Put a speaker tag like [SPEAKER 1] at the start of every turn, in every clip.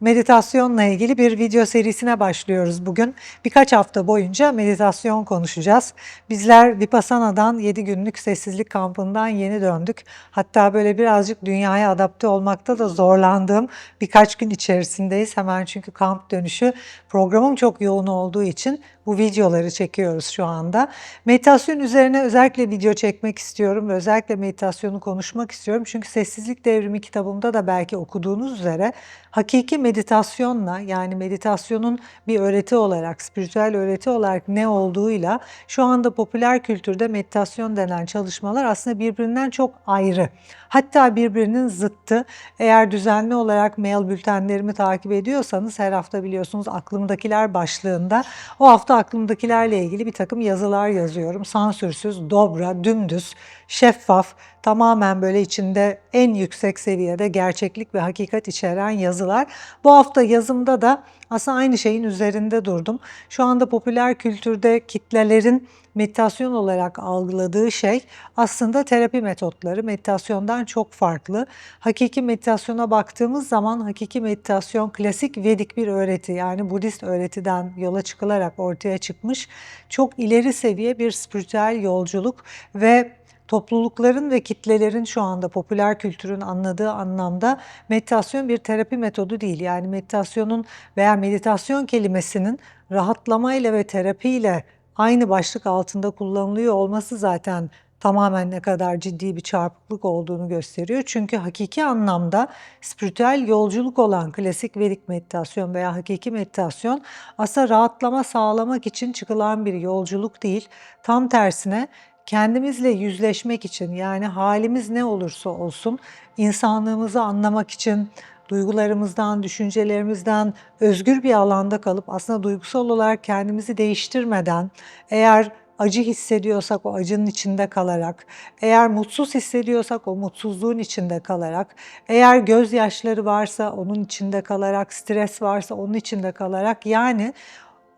[SPEAKER 1] Meditasyonla ilgili bir video serisine başlıyoruz bugün. Birkaç hafta boyunca meditasyon konuşacağız. Bizler Vipassana'dan 7 günlük sessizlik kampından yeni döndük. Hatta böyle birazcık dünyaya adapte olmakta da zorlandığım birkaç gün içerisindeyiz. Hemen çünkü kamp dönüşü programım çok yoğun olduğu için bu videoları çekiyoruz şu anda. Meditasyon üzerine özellikle video çekmek istiyorum ve özellikle meditasyonu konuşmak istiyorum. Çünkü Sessizlik Devrimi kitabımda da belki okuduğunuz üzere hakiki meditasyonla yani meditasyonun bir öğreti olarak, spiritüel öğreti olarak ne olduğuyla şu anda popüler kültürde meditasyon denen çalışmalar aslında birbirinden çok ayrı. Hatta birbirinin zıttı. Eğer düzenli olarak mail bültenlerimi takip ediyorsanız her hafta biliyorsunuz aklımdakiler başlığında o hafta aklımdakilerle ilgili bir takım yazılar yazıyorum. Sansürsüz, dobra, dümdüz, şeffaf, tamamen böyle içinde en yüksek seviyede gerçeklik ve hakikat içeren yazılar. Bu hafta yazımda da aslında aynı şeyin üzerinde durdum. Şu anda popüler kültürde kitlelerin meditasyon olarak algıladığı şey aslında terapi metotları meditasyondan çok farklı. Hakiki meditasyona baktığımız zaman hakiki meditasyon klasik Vedik bir öğreti yani Budist öğretiden yola çıkılarak ortaya çıkmış çok ileri seviye bir spiritüel yolculuk ve toplulukların ve kitlelerin şu anda popüler kültürün anladığı anlamda meditasyon bir terapi metodu değil. Yani meditasyonun veya meditasyon kelimesinin rahatlamayla ve terapiyle aynı başlık altında kullanılıyor olması zaten tamamen ne kadar ciddi bir çarpıklık olduğunu gösteriyor. Çünkü hakiki anlamda spiritüel yolculuk olan klasik Vedik meditasyon veya hakiki meditasyon aslında rahatlama sağlamak için çıkılan bir yolculuk değil. Tam tersine kendimizle yüzleşmek için yani halimiz ne olursa olsun insanlığımızı anlamak için duygularımızdan, düşüncelerimizden özgür bir alanda kalıp aslında duygusal olarak kendimizi değiştirmeden eğer acı hissediyorsak o acının içinde kalarak, eğer mutsuz hissediyorsak o mutsuzluğun içinde kalarak, eğer gözyaşları varsa onun içinde kalarak, stres varsa onun içinde kalarak yani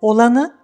[SPEAKER 1] olanı,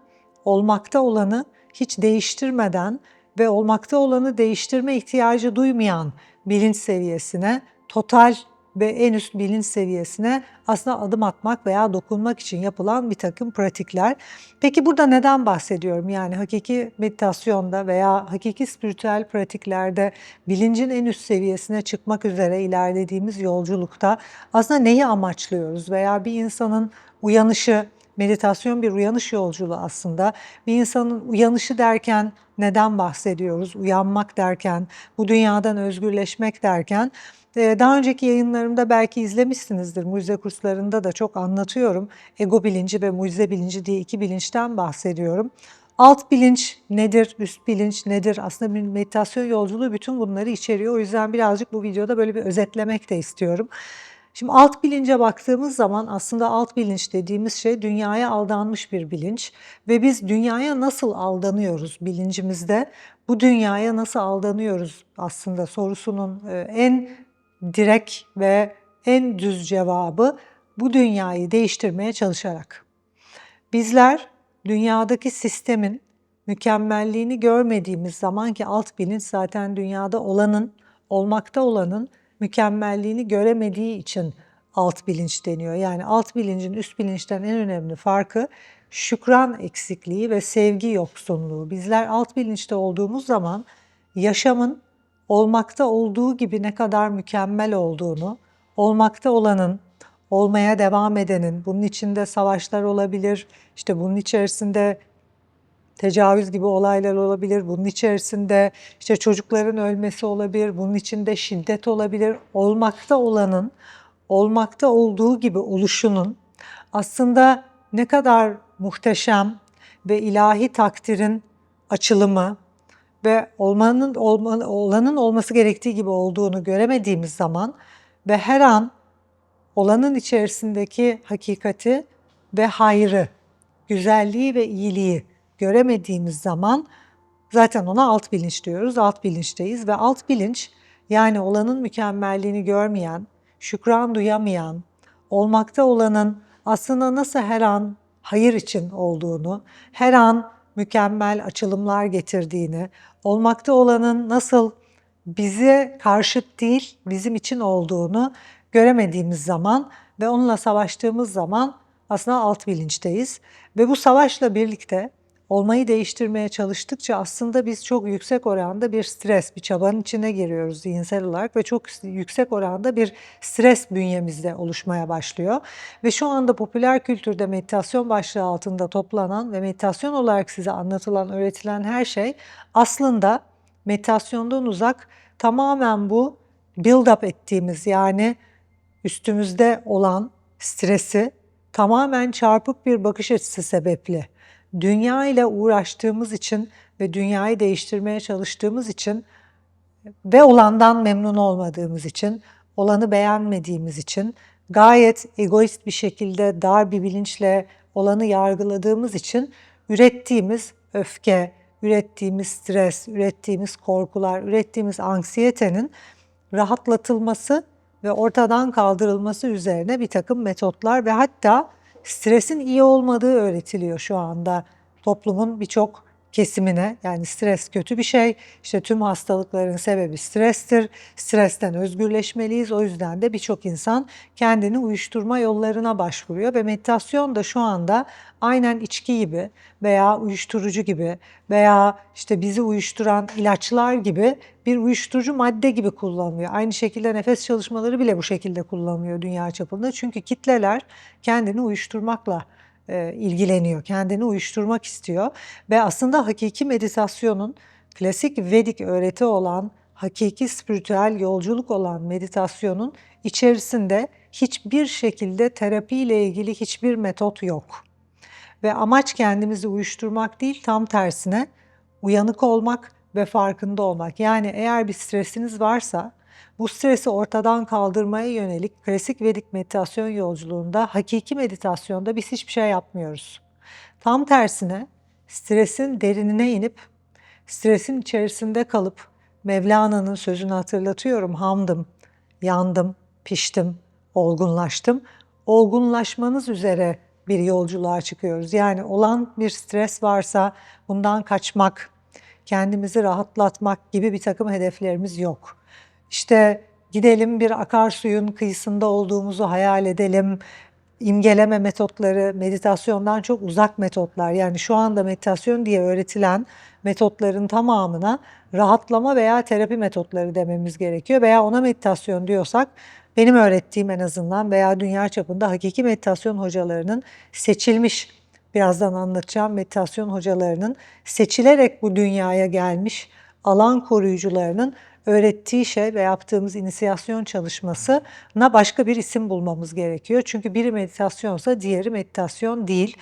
[SPEAKER 1] olmakta olanı hiç değiştirmeden ve olmakta olanı değiştirme ihtiyacı duymayan bilinç seviyesine, total ve en üst bilinç seviyesine aslında adım atmak veya dokunmak için yapılan bir takım pratikler. Peki burada neden bahsediyorum? Yani hakiki meditasyonda veya hakiki spiritüel pratiklerde bilincin en üst seviyesine çıkmak üzere ilerlediğimiz yolculukta aslında neyi amaçlıyoruz? Veya bir insanın uyanışı, meditasyon bir uyanış yolculuğu aslında. Bir insanın uyanışı derken neden bahsediyoruz? Uyanmak derken, bu dünyadan özgürleşmek derken ee, daha önceki yayınlarımda belki izlemişsinizdir. Mucize kurslarında da çok anlatıyorum. Ego bilinci ve mucize bilinci diye iki bilinçten bahsediyorum. Alt bilinç nedir, üst bilinç nedir? Aslında bir meditasyon yolculuğu bütün bunları içeriyor. O yüzden birazcık bu videoda böyle bir özetlemek de istiyorum. Şimdi alt bilince baktığımız zaman aslında alt bilinç dediğimiz şey dünyaya aldanmış bir bilinç ve biz dünyaya nasıl aldanıyoruz bilincimizde? Bu dünyaya nasıl aldanıyoruz aslında sorusunun e, en direkt ve en düz cevabı bu dünyayı değiştirmeye çalışarak. Bizler dünyadaki sistemin mükemmelliğini görmediğimiz zaman ki alt bilinç zaten dünyada olanın, olmakta olanın mükemmelliğini göremediği için alt bilinç deniyor. Yani alt bilincin üst bilinçten en önemli farkı şükran eksikliği ve sevgi yoksunluğu. Bizler alt bilinçte olduğumuz zaman yaşamın olmakta olduğu gibi ne kadar mükemmel olduğunu, olmakta olanın, olmaya devam edenin, bunun içinde savaşlar olabilir, işte bunun içerisinde tecavüz gibi olaylar olabilir, bunun içerisinde işte çocukların ölmesi olabilir, bunun içinde şiddet olabilir. Olmakta olanın, olmakta olduğu gibi oluşunun aslında ne kadar muhteşem ve ilahi takdirin açılımı, ve olmanın olma, olanın olması gerektiği gibi olduğunu göremediğimiz zaman ve her an olanın içerisindeki hakikati ve hayrı, güzelliği ve iyiliği göremediğimiz zaman zaten ona alt bilinç diyoruz. Alt bilinçteyiz ve alt bilinç yani olanın mükemmelliğini görmeyen, şükran duyamayan, olmakta olanın aslında nasıl her an hayır için olduğunu, her an mükemmel açılımlar getirdiğini, olmakta olanın nasıl bize karşıt değil, bizim için olduğunu göremediğimiz zaman ve onunla savaştığımız zaman aslında alt bilinçteyiz. Ve bu savaşla birlikte olmayı değiştirmeye çalıştıkça aslında biz çok yüksek oranda bir stres, bir çabanın içine giriyoruz zihinsel olarak ve çok yüksek oranda bir stres bünyemizde oluşmaya başlıyor. Ve şu anda popüler kültürde meditasyon başlığı altında toplanan ve meditasyon olarak size anlatılan, öğretilen her şey aslında meditasyondan uzak tamamen bu build up ettiğimiz yani üstümüzde olan stresi tamamen çarpık bir bakış açısı sebepli dünya ile uğraştığımız için ve dünyayı değiştirmeye çalıştığımız için ve olandan memnun olmadığımız için, olanı beğenmediğimiz için, gayet egoist bir şekilde dar bir bilinçle olanı yargıladığımız için ürettiğimiz öfke, ürettiğimiz stres, ürettiğimiz korkular, ürettiğimiz anksiyetenin rahatlatılması ve ortadan kaldırılması üzerine bir takım metotlar ve hatta stresin iyi olmadığı öğretiliyor şu anda. Toplumun birçok kesimine. Yani stres kötü bir şey. İşte tüm hastalıkların sebebi strestir. Stresten özgürleşmeliyiz. O yüzden de birçok insan kendini uyuşturma yollarına başvuruyor ve meditasyon da şu anda aynen içki gibi veya uyuşturucu gibi veya işte bizi uyuşturan ilaçlar gibi bir uyuşturucu madde gibi kullanılıyor. Aynı şekilde nefes çalışmaları bile bu şekilde kullanılıyor dünya çapında. Çünkü kitleler kendini uyuşturmakla e, ilgileniyor, kendini uyuşturmak istiyor ve aslında hakiki meditasyonun klasik Vedik öğreti olan, hakiki spiritüel yolculuk olan meditasyonun içerisinde hiçbir şekilde terapi ile ilgili hiçbir metot yok. Ve amaç kendimizi uyuşturmak değil, tam tersine uyanık olmak ve farkında olmak. Yani eğer bir stresiniz varsa bu stresi ortadan kaldırmaya yönelik klasik Vedik meditasyon yolculuğunda, hakiki meditasyonda biz hiçbir şey yapmıyoruz. Tam tersine stresin derinine inip, stresin içerisinde kalıp, Mevlana'nın sözünü hatırlatıyorum, hamdım, yandım, piştim, olgunlaştım. Olgunlaşmanız üzere bir yolculuğa çıkıyoruz. Yani olan bir stres varsa bundan kaçmak, kendimizi rahatlatmak gibi bir takım hedeflerimiz yok. İşte gidelim bir akarsuyun kıyısında olduğumuzu hayal edelim. İmgeleme metotları meditasyondan çok uzak metotlar. Yani şu anda meditasyon diye öğretilen metotların tamamına rahatlama veya terapi metotları dememiz gerekiyor. Veya ona meditasyon diyorsak benim öğrettiğim en azından veya dünya çapında hakiki meditasyon hocalarının seçilmiş birazdan anlatacağım meditasyon hocalarının seçilerek bu dünyaya gelmiş alan koruyucularının öğrettiği şey ve yaptığımız inisiyasyon çalışmasına başka bir isim bulmamız gerekiyor. Çünkü biri meditasyonsa diğeri meditasyon değil.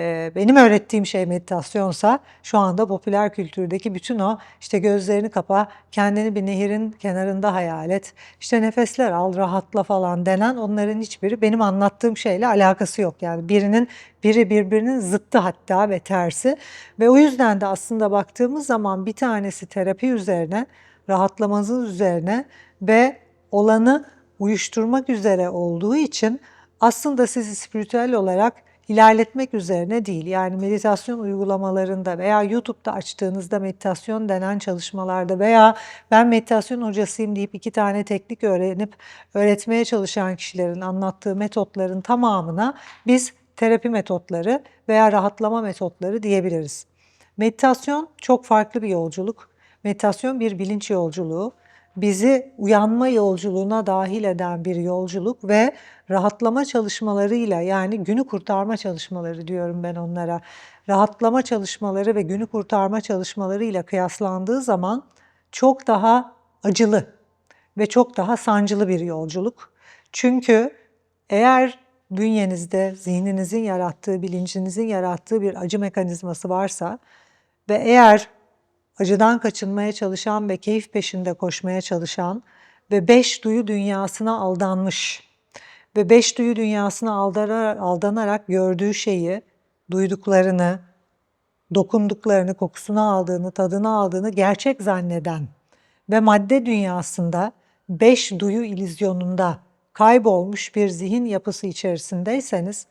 [SPEAKER 1] Ee, benim öğrettiğim şey meditasyonsa şu anda popüler kültürdeki bütün o işte gözlerini kapa, kendini bir nehirin kenarında hayal et, işte nefesler al, rahatla falan denen onların hiçbiri benim anlattığım şeyle alakası yok. Yani birinin biri birbirinin zıttı hatta ve tersi ve o yüzden de aslında baktığımız zaman bir tanesi terapi üzerine rahatlamanız üzerine ve olanı uyuşturmak üzere olduğu için aslında sizi spiritüel olarak ilerletmek üzerine değil. Yani meditasyon uygulamalarında veya YouTube'da açtığınızda meditasyon denen çalışmalarda veya ben meditasyon hocasıyım deyip iki tane teknik öğrenip öğretmeye çalışan kişilerin anlattığı metotların tamamına biz terapi metotları veya rahatlama metotları diyebiliriz. Meditasyon çok farklı bir yolculuk. Meditasyon bir bilinç yolculuğu. Bizi uyanma yolculuğuna dahil eden bir yolculuk ve rahatlama çalışmalarıyla yani günü kurtarma çalışmaları diyorum ben onlara. Rahatlama çalışmaları ve günü kurtarma çalışmalarıyla kıyaslandığı zaman çok daha acılı ve çok daha sancılı bir yolculuk. Çünkü eğer bünyenizde zihninizin yarattığı, bilincinizin yarattığı bir acı mekanizması varsa ve eğer acıdan kaçınmaya çalışan ve keyif peşinde koşmaya çalışan ve beş duyu dünyasına aldanmış ve beş duyu dünyasına aldanarak, gördüğü şeyi, duyduklarını, dokunduklarını, kokusunu aldığını, tadını aldığını gerçek zanneden ve madde dünyasında beş duyu ilizyonunda kaybolmuş bir zihin yapısı içerisindeyseniz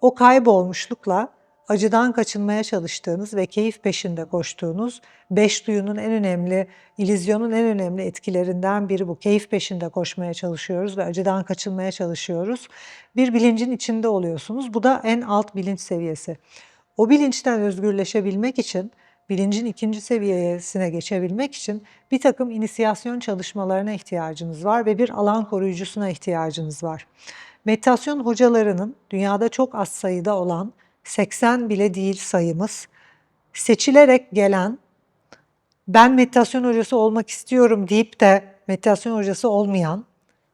[SPEAKER 1] o kaybolmuşlukla acıdan kaçınmaya çalıştığınız ve keyif peşinde koştuğunuz beş duyunun en önemli, ilizyonun en önemli etkilerinden biri bu. Keyif peşinde koşmaya çalışıyoruz ve acıdan kaçınmaya çalışıyoruz. Bir bilincin içinde oluyorsunuz. Bu da en alt bilinç seviyesi. O bilinçten özgürleşebilmek için, bilincin ikinci seviyesine geçebilmek için bir takım inisiyasyon çalışmalarına ihtiyacınız var ve bir alan koruyucusuna ihtiyacınız var. Meditasyon hocalarının dünyada çok az sayıda olan 80 bile değil sayımız seçilerek gelen ben meditasyon hocası olmak istiyorum deyip de meditasyon hocası olmayan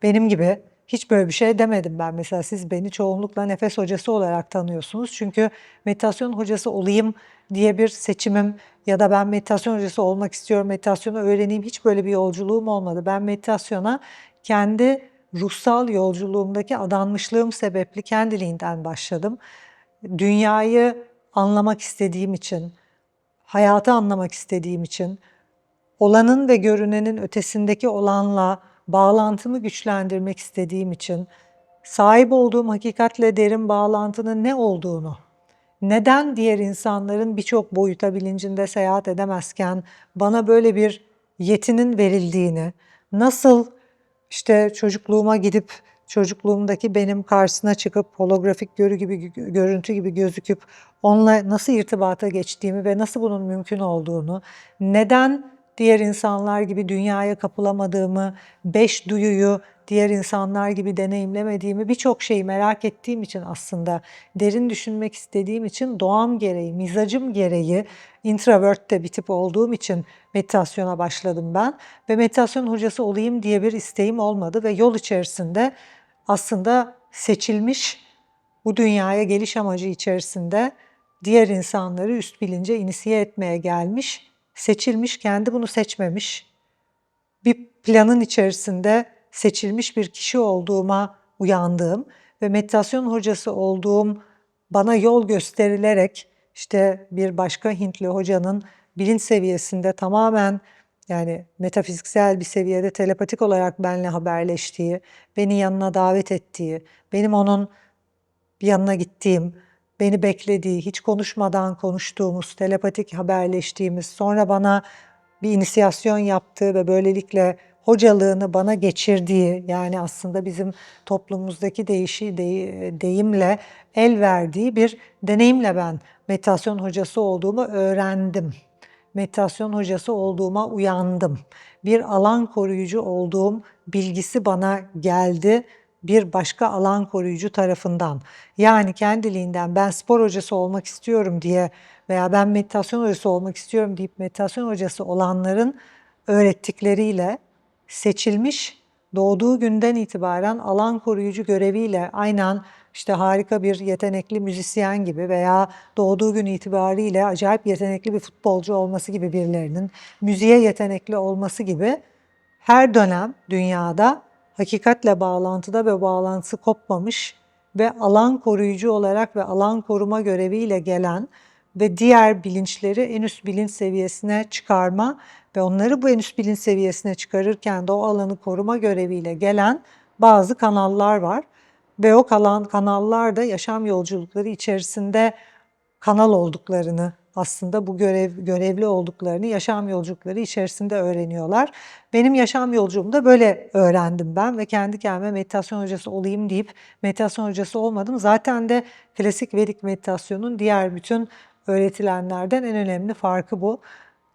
[SPEAKER 1] benim gibi hiç böyle bir şey demedim ben. Mesela siz beni çoğunlukla nefes hocası olarak tanıyorsunuz. Çünkü meditasyon hocası olayım diye bir seçimim ya da ben meditasyon hocası olmak istiyorum, meditasyonu öğreneyim hiç böyle bir yolculuğum olmadı. Ben meditasyona kendi ruhsal yolculuğumdaki adanmışlığım sebepli kendiliğinden başladım. Dünyayı anlamak istediğim için, hayatı anlamak istediğim için, olanın ve görünenin ötesindeki olanla bağlantımı güçlendirmek istediğim için, sahip olduğum hakikatle derin bağlantının ne olduğunu, neden diğer insanların birçok boyuta bilincinde seyahat edemezken bana böyle bir yetinin verildiğini, nasıl işte çocukluğuma gidip çocukluğumdaki benim karşısına çıkıp holografik görü gibi görüntü gibi gözüküp onunla nasıl irtibata geçtiğimi ve nasıl bunun mümkün olduğunu, neden diğer insanlar gibi dünyaya kapılamadığımı, beş duyuyu diğer insanlar gibi deneyimlemediğimi, birçok şeyi merak ettiğim için aslında derin düşünmek istediğim için doğam gereği, mizacım gereği introvert de bir tip olduğum için meditasyona başladım ben. Ve meditasyon hocası olayım diye bir isteğim olmadı ve yol içerisinde aslında seçilmiş bu dünyaya geliş amacı içerisinde diğer insanları üst bilince inisiye etmeye gelmiş, seçilmiş, kendi bunu seçmemiş. Bir planın içerisinde seçilmiş bir kişi olduğuma uyandığım ve meditasyon hocası olduğum bana yol gösterilerek işte bir başka Hintli hocanın bilinç seviyesinde tamamen yani metafiziksel bir seviyede telepatik olarak benimle haberleştiği, beni yanına davet ettiği, benim onun yanına gittiğim, beni beklediği, hiç konuşmadan konuştuğumuz, telepatik haberleştiğimiz, sonra bana bir inisiyasyon yaptığı ve böylelikle hocalığını bana geçirdiği yani aslında bizim toplumumuzdaki değişi deyimle el verdiği bir deneyimle ben meditasyon hocası olduğumu öğrendim. Meditasyon hocası olduğuma uyandım. Bir alan koruyucu olduğum bilgisi bana geldi bir başka alan koruyucu tarafından. Yani kendiliğinden ben spor hocası olmak istiyorum diye veya ben meditasyon hocası olmak istiyorum deyip meditasyon hocası olanların öğrettikleriyle seçilmiş doğduğu günden itibaren alan koruyucu göreviyle aynen işte harika bir yetenekli müzisyen gibi veya doğduğu gün itibariyle acayip yetenekli bir futbolcu olması gibi birilerinin müziğe yetenekli olması gibi her dönem dünyada hakikatle bağlantıda ve bağlantısı kopmamış ve alan koruyucu olarak ve alan koruma göreviyle gelen ve diğer bilinçleri en üst bilinç seviyesine çıkarma ve onları bu en üst bilinç seviyesine çıkarırken de o alanı koruma göreviyle gelen bazı kanallar var. Ve o kalan kanallar da yaşam yolculukları içerisinde kanal olduklarını aslında bu görev görevli olduklarını yaşam yolculukları içerisinde öğreniyorlar. Benim yaşam yolculuğumda böyle öğrendim ben ve kendi kendime meditasyon hocası olayım deyip meditasyon hocası olmadım. Zaten de klasik Vedik meditasyonun diğer bütün öğretilenlerden en önemli farkı bu.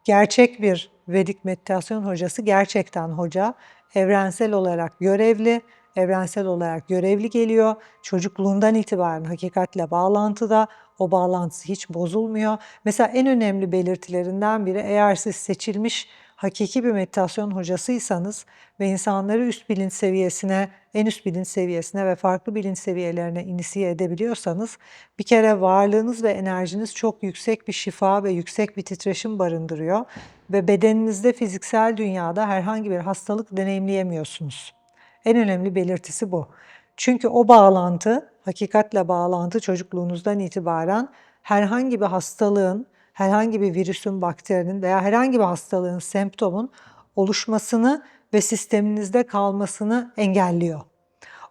[SPEAKER 1] Gerçek bir Vedik meditasyon hocası gerçekten hoca, evrensel olarak görevli, evrensel olarak görevli geliyor. Çocukluğundan itibaren hakikatle bağlantıda, o bağlantısı hiç bozulmuyor. Mesela en önemli belirtilerinden biri eğer siz seçilmiş hakiki bir meditasyon hocasıysanız ve insanları üst bilinç seviyesine, en üst bilinç seviyesine ve farklı bilinç seviyelerine inisiye edebiliyorsanız bir kere varlığınız ve enerjiniz çok yüksek bir şifa ve yüksek bir titreşim barındırıyor ve bedeninizde fiziksel dünyada herhangi bir hastalık deneyimleyemiyorsunuz. En önemli belirtisi bu. Çünkü o bağlantı, hakikatle bağlantı çocukluğunuzdan itibaren herhangi bir hastalığın, herhangi bir virüsün, bakterinin veya herhangi bir hastalığın, semptomun oluşmasını ve sisteminizde kalmasını engelliyor.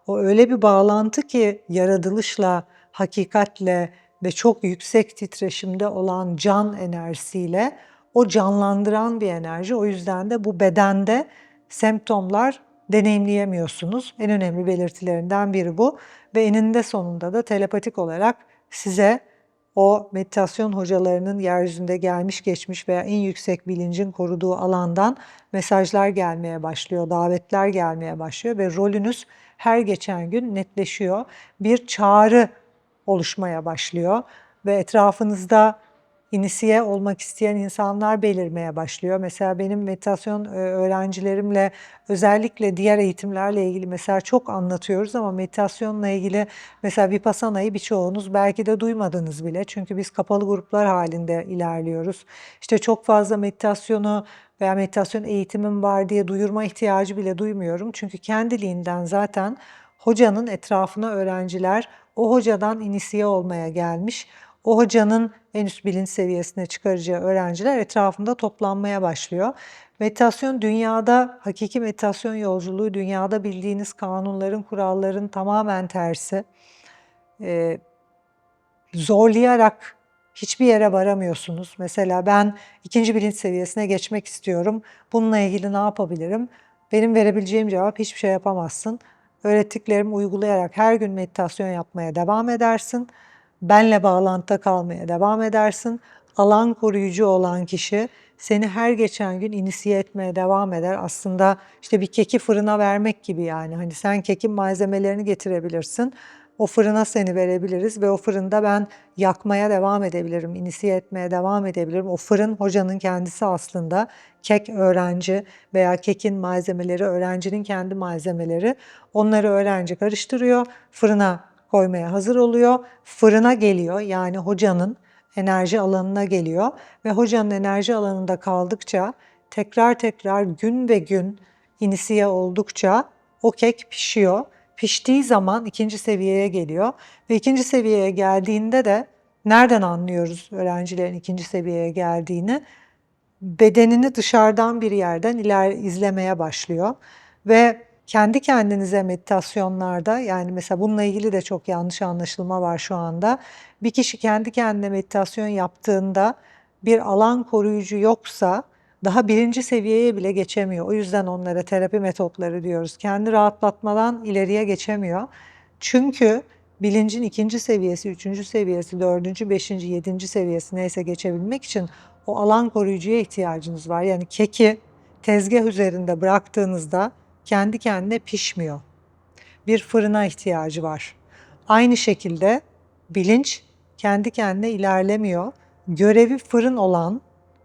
[SPEAKER 1] O öyle bir bağlantı ki yaratılışla, hakikatle, ve çok yüksek titreşimde olan can enerjisiyle o canlandıran bir enerji. O yüzden de bu bedende semptomlar deneyimleyemiyorsunuz. En önemli belirtilerinden biri bu ve eninde sonunda da telepatik olarak size o meditasyon hocalarının yeryüzünde gelmiş geçmiş veya en yüksek bilincin koruduğu alandan mesajlar gelmeye başlıyor, davetler gelmeye başlıyor ve rolünüz her geçen gün netleşiyor. Bir çağrı oluşmaya başlıyor ve etrafınızda inisiye olmak isteyen insanlar belirmeye başlıyor. Mesela benim meditasyon e, öğrencilerimle özellikle diğer eğitimlerle ilgili mesela çok anlatıyoruz ama meditasyonla ilgili mesela Vipassana'yı birçoğunuz belki de duymadınız bile. Çünkü biz kapalı gruplar halinde ilerliyoruz. İşte çok fazla meditasyonu veya meditasyon eğitimim var diye duyurma ihtiyacı bile duymuyorum. Çünkü kendiliğinden zaten hocanın etrafına öğrenciler o hocadan inisiye olmaya gelmiş o hocanın en üst bilinç seviyesine çıkaracağı öğrenciler etrafında toplanmaya başlıyor. Meditasyon dünyada, hakiki meditasyon yolculuğu dünyada bildiğiniz kanunların, kuralların tamamen tersi. Ee, zorlayarak hiçbir yere varamıyorsunuz. Mesela ben ikinci bilinç seviyesine geçmek istiyorum. Bununla ilgili ne yapabilirim? Benim verebileceğim cevap hiçbir şey yapamazsın. Öğrettiklerimi uygulayarak her gün meditasyon yapmaya devam edersin benle bağlantıda kalmaya devam edersin. Alan koruyucu olan kişi seni her geçen gün inisiye etmeye devam eder. Aslında işte bir keki fırına vermek gibi yani. Hani sen kekin malzemelerini getirebilirsin. O fırına seni verebiliriz ve o fırında ben yakmaya devam edebilirim, inisiye etmeye devam edebilirim. O fırın hocanın kendisi aslında kek öğrenci veya kekin malzemeleri öğrencinin kendi malzemeleri. Onları öğrenci karıştırıyor, fırına koymaya hazır oluyor. Fırına geliyor yani hocanın enerji alanına geliyor ve hocanın enerji alanında kaldıkça tekrar tekrar gün ve gün inisiye oldukça o kek pişiyor. Piştiği zaman ikinci seviyeye geliyor ve ikinci seviyeye geldiğinde de nereden anlıyoruz öğrencilerin ikinci seviyeye geldiğini? Bedenini dışarıdan bir yerden iler izlemeye başlıyor ve kendi kendinize meditasyonlarda yani mesela bununla ilgili de çok yanlış anlaşılma var şu anda. Bir kişi kendi kendine meditasyon yaptığında bir alan koruyucu yoksa daha birinci seviyeye bile geçemiyor. O yüzden onlara terapi metotları diyoruz. Kendi rahatlatmadan ileriye geçemiyor. Çünkü bilincin ikinci seviyesi, üçüncü seviyesi, dördüncü, beşinci, yedinci seviyesi neyse geçebilmek için o alan koruyucuya ihtiyacınız var. Yani keki tezgah üzerinde bıraktığınızda kendi kendine pişmiyor. Bir fırına ihtiyacı var. Aynı şekilde bilinç kendi kendine ilerlemiyor. Görevi fırın olan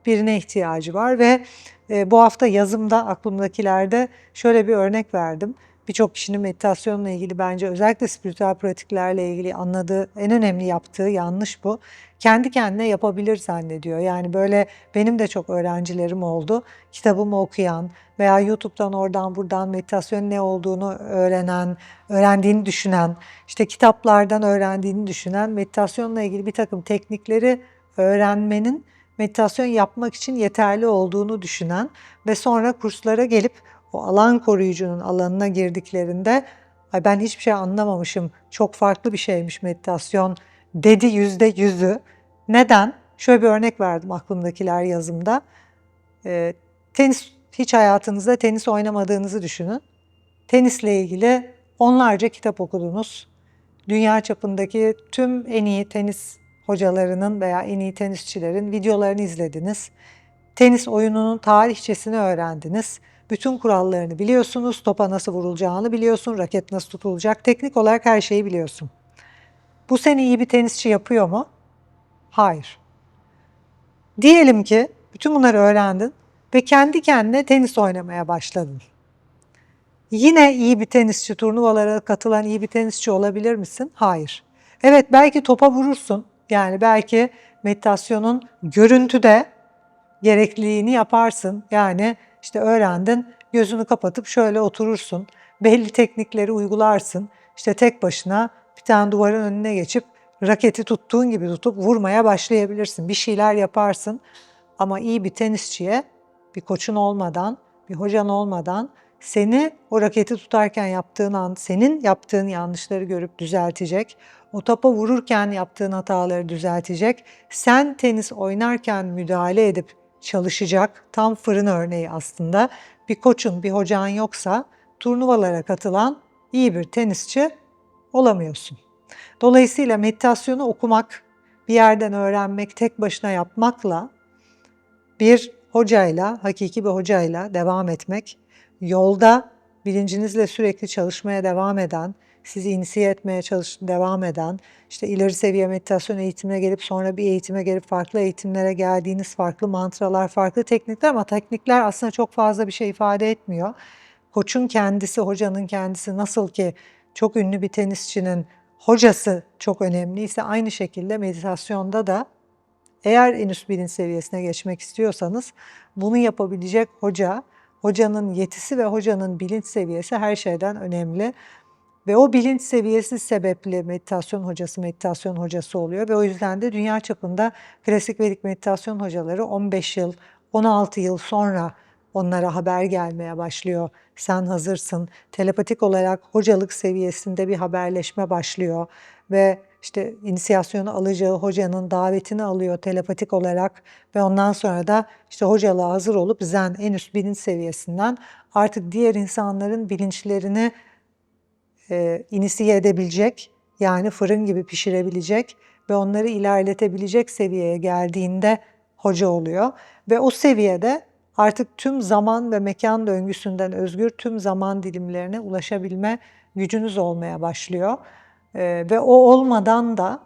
[SPEAKER 1] birine ihtiyacı var ve e, bu hafta yazımda aklımdakilerde şöyle bir örnek verdim birçok kişinin meditasyonla ilgili bence özellikle spiritüel pratiklerle ilgili anladığı en önemli yaptığı yanlış bu. Kendi kendine yapabilir zannediyor. Yani böyle benim de çok öğrencilerim oldu. Kitabımı okuyan veya YouTube'dan oradan buradan meditasyon ne olduğunu öğrenen, öğrendiğini düşünen, işte kitaplardan öğrendiğini düşünen meditasyonla ilgili bir takım teknikleri öğrenmenin meditasyon yapmak için yeterli olduğunu düşünen ve sonra kurslara gelip o alan koruyucunun alanına girdiklerinde Ay ben hiçbir şey anlamamışım, çok farklı bir şeymiş meditasyon dedi yüzde yüzü. Neden? Şöyle bir örnek verdim aklımdakiler yazımda. E, tenis, hiç hayatınızda tenis oynamadığınızı düşünün. Tenisle ilgili onlarca kitap okudunuz. Dünya çapındaki tüm en iyi tenis hocalarının veya en iyi tenisçilerin videolarını izlediniz. Tenis oyununun tarihçesini öğrendiniz bütün kurallarını biliyorsunuz. Topa nasıl vurulacağını biliyorsun. Raket nasıl tutulacak. Teknik olarak her şeyi biliyorsun. Bu seni iyi bir tenisçi yapıyor mu? Hayır. Diyelim ki bütün bunları öğrendin ve kendi kendine tenis oynamaya başladın. Yine iyi bir tenisçi, turnuvalara katılan iyi bir tenisçi olabilir misin? Hayır. Evet belki topa vurursun. Yani belki meditasyonun görüntüde gerekliliğini yaparsın. Yani işte öğrendin, gözünü kapatıp şöyle oturursun. Belli teknikleri uygularsın. İşte tek başına bir tane duvarın önüne geçip raketi tuttuğun gibi tutup vurmaya başlayabilirsin. Bir şeyler yaparsın. Ama iyi bir tenisçiye bir koçun olmadan, bir hocan olmadan seni o raketi tutarken yaptığın an, senin yaptığın yanlışları görüp düzeltecek. O topa vururken yaptığın hataları düzeltecek. Sen tenis oynarken müdahale edip çalışacak. Tam fırın örneği aslında. Bir koçun, bir hocan yoksa turnuvalara katılan iyi bir tenisçi olamıyorsun. Dolayısıyla meditasyonu okumak, bir yerden öğrenmek, tek başına yapmakla bir hocayla, hakiki bir hocayla devam etmek, yolda bilincinizle sürekli çalışmaya devam eden, sizi inisiye etmeye çalış devam eden, işte ileri seviye meditasyon eğitimine gelip sonra bir eğitime gelip farklı eğitimlere geldiğiniz farklı mantralar, farklı teknikler ama teknikler aslında çok fazla bir şey ifade etmiyor. Koçun kendisi, hocanın kendisi nasıl ki çok ünlü bir tenisçinin hocası çok önemliyse aynı şekilde meditasyonda da eğer en üst bilinç seviyesine geçmek istiyorsanız bunu yapabilecek hoca, hocanın yetisi ve hocanın bilinç seviyesi her şeyden önemli. Ve o bilinç seviyesi sebeple meditasyon hocası meditasyon hocası oluyor ve o yüzden de dünya çapında klasik vedik meditasyon hocaları 15 yıl, 16 yıl sonra onlara haber gelmeye başlıyor. Sen hazırsın. Telepatik olarak hocalık seviyesinde bir haberleşme başlıyor ve işte inisiyasyonu alacağı hocanın davetini alıyor telepatik olarak ve ondan sonra da işte hocalığa hazır olup zen en üst bilinç seviyesinden artık diğer insanların bilinçlerini e, inisiye edebilecek yani fırın gibi pişirebilecek ve onları ilerletebilecek seviyeye geldiğinde hoca oluyor ve o seviyede artık tüm zaman ve mekan döngüsünden özgür tüm zaman dilimlerine ulaşabilme gücünüz olmaya başlıyor. Ee, ve o olmadan da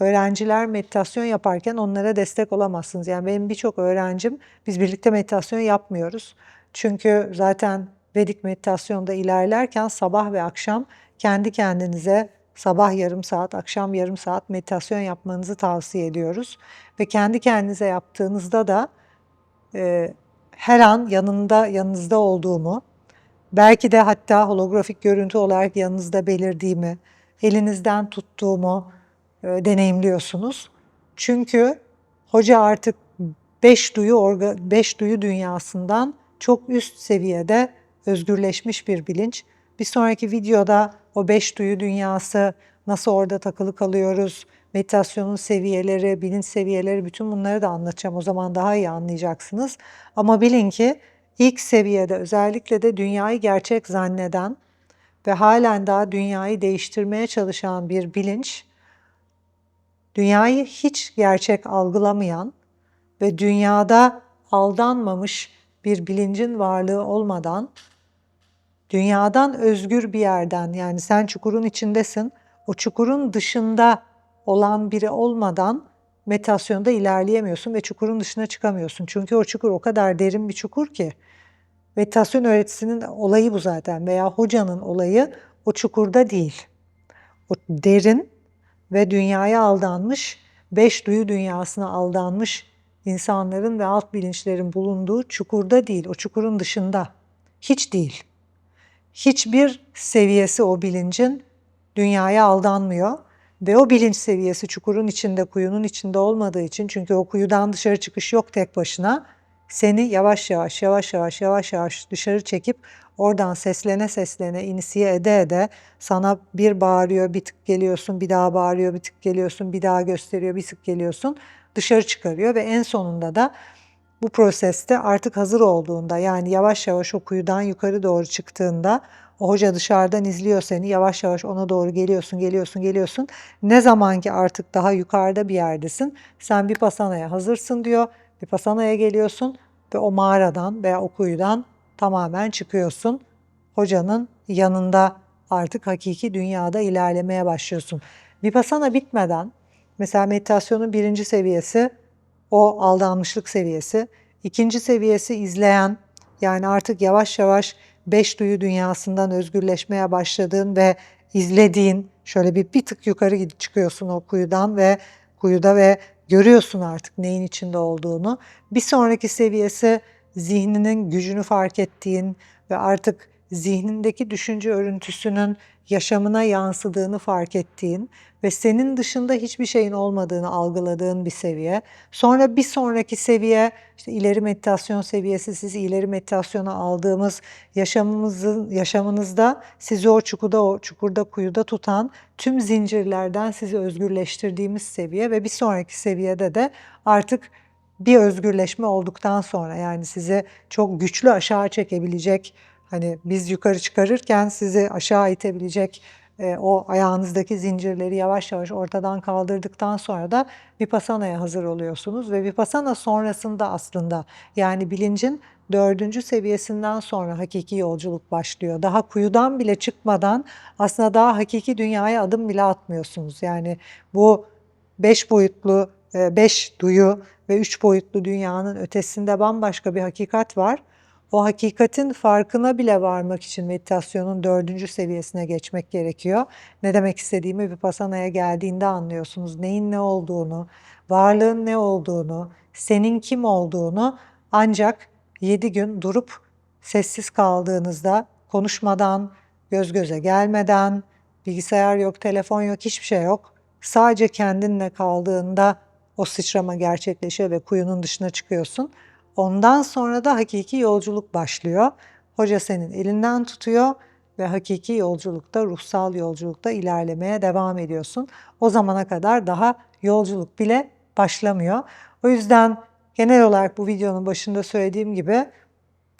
[SPEAKER 1] öğrenciler meditasyon yaparken onlara destek olamazsınız. Yani benim birçok öğrencim biz birlikte meditasyon yapmıyoruz. Çünkü zaten Vedik meditasyonda ilerlerken sabah ve akşam kendi kendinize sabah yarım saat, akşam yarım saat meditasyon yapmanızı tavsiye ediyoruz. Ve kendi kendinize yaptığınızda da e, her an yanında yanınızda olduğumu, belki de hatta holografik görüntü olarak yanınızda belirdiğimi, elinizden tuttuğumu e, deneyimliyorsunuz. Çünkü hoca artık beş duyu orga, beş duyu dünyasından çok üst seviyede özgürleşmiş bir bilinç. Bir sonraki videoda o beş duyu dünyası nasıl orada takılı kalıyoruz, meditasyonun seviyeleri, bilinç seviyeleri bütün bunları da anlatacağım. O zaman daha iyi anlayacaksınız. Ama bilin ki ilk seviyede özellikle de dünyayı gerçek zanneden ve halen daha dünyayı değiştirmeye çalışan bir bilinç, dünyayı hiç gerçek algılamayan ve dünyada aldanmamış bir bilincin varlığı olmadan dünyadan özgür bir yerden yani sen çukurun içindesin, o çukurun dışında olan biri olmadan meditasyonda ilerleyemiyorsun ve çukurun dışına çıkamıyorsun. Çünkü o çukur o kadar derin bir çukur ki meditasyon öğretisinin olayı bu zaten veya hocanın olayı o çukurda değil. O derin ve dünyaya aldanmış, beş duyu dünyasına aldanmış insanların ve alt bilinçlerin bulunduğu çukurda değil, o çukurun dışında. Hiç değil. Hiçbir seviyesi o bilincin dünyaya aldanmıyor ve o bilinç seviyesi çukurun içinde, kuyunun içinde olmadığı için çünkü o kuyudan dışarı çıkış yok tek başına seni yavaş yavaş yavaş yavaş yavaş yavaş dışarı çekip oradan seslene seslene inisiye ede ede sana bir bağırıyor bir tık geliyorsun bir daha bağırıyor bir tık geliyorsun bir daha gösteriyor bir tık geliyorsun dışarı çıkarıyor ve en sonunda da bu proseste artık hazır olduğunda yani yavaş yavaş o kuyudan yukarı doğru çıktığında o hoca dışarıdan izliyor seni yavaş yavaş ona doğru geliyorsun geliyorsun geliyorsun. Ne zaman ki artık daha yukarıda bir yerdesin sen bir pasanaya hazırsın diyor. Bir pasanaya geliyorsun ve o mağaradan veya o kuyudan tamamen çıkıyorsun. Hocanın yanında artık hakiki dünyada ilerlemeye başlıyorsun. Vipassana bitmeden mesela meditasyonun birinci seviyesi o aldanmışlık seviyesi. ikinci seviyesi izleyen yani artık yavaş yavaş beş duyu dünyasından özgürleşmeye başladığın ve izlediğin şöyle bir bir tık yukarı çıkıyorsun o kuyudan ve kuyuda ve görüyorsun artık neyin içinde olduğunu. Bir sonraki seviyesi zihninin gücünü fark ettiğin ve artık zihnindeki düşünce örüntüsünün yaşamına yansıdığını fark ettiğin ve senin dışında hiçbir şeyin olmadığını algıladığın bir seviye. Sonra bir sonraki seviye işte ileri meditasyon seviyesi sizi ileri meditasyona aldığımız yaşamımızın yaşamınızda sizi o çukurda o çukurda kuyuda tutan tüm zincirlerden sizi özgürleştirdiğimiz seviye ve bir sonraki seviyede de artık bir özgürleşme olduktan sonra yani sizi çok güçlü aşağı çekebilecek hani biz yukarı çıkarırken sizi aşağı itebilecek e, o ayağınızdaki zincirleri yavaş yavaş ortadan kaldırdıktan sonra da Vipassana'ya hazır oluyorsunuz ve Vipassana sonrasında aslında yani bilincin dördüncü seviyesinden sonra hakiki yolculuk başlıyor. Daha kuyudan bile çıkmadan aslında daha hakiki dünyaya adım bile atmıyorsunuz. Yani bu beş boyutlu, e, beş duyu ve üç boyutlu dünyanın ötesinde bambaşka bir hakikat var. O hakikatin farkına bile varmak için meditasyonun dördüncü seviyesine geçmek gerekiyor. Ne demek istediğimi Vipassana'ya geldiğinde anlıyorsunuz. Neyin ne olduğunu, varlığın ne olduğunu, senin kim olduğunu ancak yedi gün durup sessiz kaldığınızda, konuşmadan, göz göze gelmeden, bilgisayar yok, telefon yok, hiçbir şey yok. Sadece kendinle kaldığında o sıçrama gerçekleşiyor ve kuyunun dışına çıkıyorsun. Ondan sonra da hakiki yolculuk başlıyor. Hoca senin elinden tutuyor ve hakiki yolculukta, ruhsal yolculukta ilerlemeye devam ediyorsun. O zamana kadar daha yolculuk bile başlamıyor. O yüzden genel olarak bu videonun başında söylediğim gibi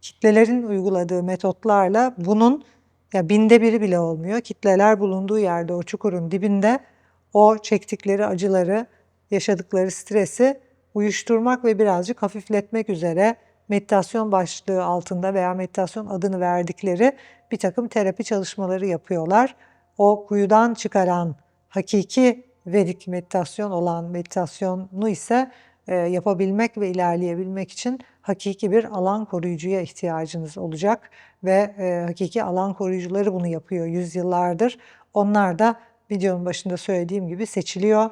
[SPEAKER 1] kitlelerin uyguladığı metotlarla bunun ya binde biri bile olmuyor. Kitleler bulunduğu yerde o çukurun dibinde o çektikleri acıları, yaşadıkları stresi uyuşturmak ve birazcık hafifletmek üzere meditasyon başlığı altında veya meditasyon adını verdikleri bir takım terapi çalışmaları yapıyorlar. O kuyudan çıkaran hakiki Vedik meditasyon olan meditasyonu ise e, yapabilmek ve ilerleyebilmek için hakiki bir alan koruyucuya ihtiyacınız olacak ve e, hakiki alan koruyucuları bunu yapıyor yüzyıllardır. Onlar da videonun başında söylediğim gibi seçiliyor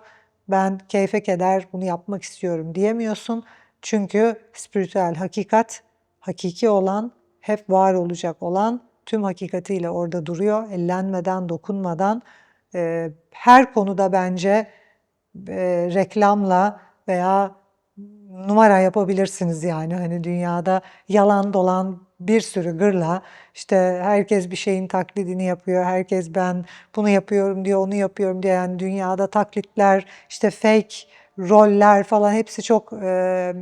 [SPEAKER 1] ben keyfe keder bunu yapmak istiyorum diyemiyorsun. Çünkü spiritüel hakikat, hakiki olan, hep var olacak olan tüm hakikatiyle orada duruyor. Ellenmeden, dokunmadan e, her konuda bence e, reklamla veya numara yapabilirsiniz yani hani dünyada yalan dolan bir sürü gırla işte herkes bir şeyin taklidini yapıyor. Herkes ben bunu yapıyorum diyor, onu yapıyorum diye yani dünyada taklitler, işte fake roller falan hepsi çok e,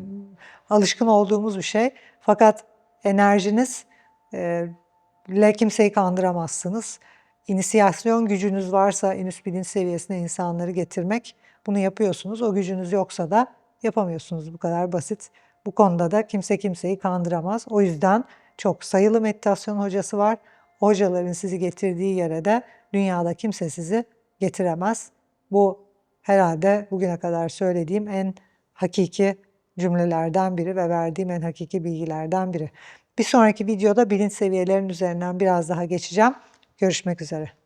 [SPEAKER 1] alışkın olduğumuz bir şey. Fakat enerjiniz e, kimseyi kandıramazsınız. İnisiyasyon gücünüz varsa en üst bilinç seviyesine insanları getirmek bunu yapıyorsunuz. O gücünüz yoksa da yapamıyorsunuz. Bu kadar basit. Bu konuda da kimse kimseyi kandıramaz. O yüzden çok sayılı meditasyon hocası var. Hocaların sizi getirdiği yere de dünyada kimse sizi getiremez. Bu herhalde bugüne kadar söylediğim en hakiki cümlelerden biri ve verdiğim en hakiki bilgilerden biri. Bir sonraki videoda bilinç seviyelerinin üzerinden biraz daha geçeceğim. Görüşmek üzere.